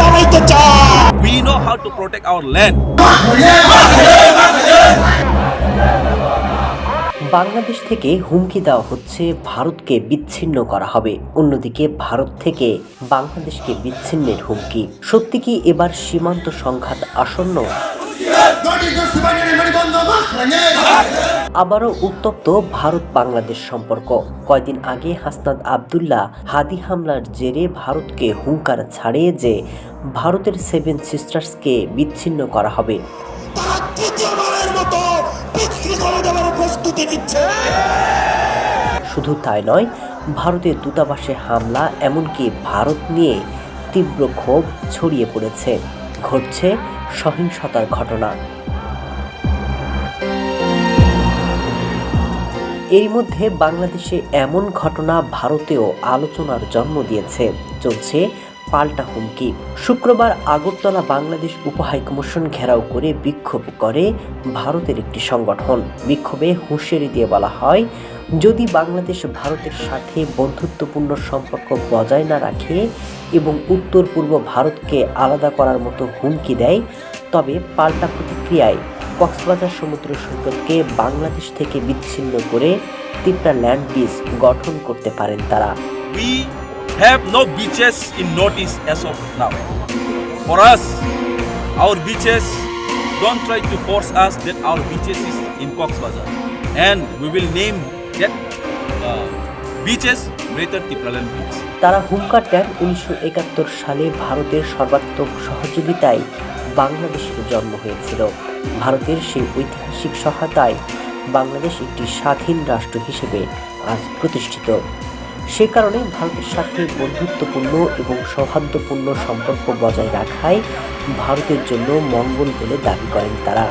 বানাইতে চায়। We know how to protect land Bangladesh থেকে হুমকি দেওয়া হচ্ছে ভারতকে বিচ্ছিন্ন করা হবে। অন্যদিকে ভারত থেকে বাংলাদেশকে বিচ্ছিন্নের হুমকি। সত্যি কি এবার সীমান্ত সংঘাত আসন্ন? আবারও উত্তপ্ত ভারত বাংলাদেশ সম্পর্ক। কয়দিন আগে হাসনাদ আবদুল্লাহ হাদি হামলার জেরে ভারতকে হুঙ্কার ছাড়িয়ে যে ভারতের সেভেন সিস্টার্সকে বিচ্ছিন্ন করা হবে। শুধু তাই নয় ভারতের দূতাবাসে হামলা এমনকি ভারত নিয়ে তীব্র ক্ষোভ ছড়িয়ে পড়েছে। ঘটছে সহিংসতার ঘটনা। এর মধ্যে বাংলাদেশে এমন ঘটনা ভারতেও আলোচনার জন্ম দিয়েছে। চলছে পাল্টা হুমকি। শুক্রবার আগরতলা বাংলাদেশ উপহাইকমিশন ঘেরাও করে বিক্ষোভ করে ভারতের একটি সংগঠন। বিক্ষোভে হুঁশিয়ারি দিয়ে বলা হয়, যদি বাংলাদেশ ভারতের সাথে বন্ধুত্বপূর্ণ সম্পর্ক বজায় না রাখে এবং উত্তর পূর্ব ভারতকে আলাদা করার মতো হুমকি দেয়, তবে পাল্টা প্রতিক্রিয়ায় কক্সবাজার সমুদ্র সৈকতকে বাংলাদেশ থেকে বিচ্ছিন্ন করে তিনটা ল্যান্ড বিচ গঠন করতে পারেন তারা। Have no beaches in Northeast as of now. For us, our beaches don't try to force us that our beaches is in Cox's Bazar. And we will name that uh, beaches Greater Tipralan Beach. তারা হুঙ্কার দেন উনিশশো একাত্তর সালে ভারতের সর্বাত্মক সহযোগিতায় বাংলাদেশের জন্ম হয়েছিল ভারতের সেই ঐতিহাসিক সহায়তায় বাংলাদেশ একটি স্বাধীন রাষ্ট্র হিসেবে আজ প্রতিষ্ঠিত সে কারণে ভারতের সাথে বন্ধুত্বপূর্ণ এবং সৌহার্দ্যপূর্ণ সম্পর্ক বজায় রাখায় ভারতের জন্য মঙ্গল বলে দাবি করেন তারা।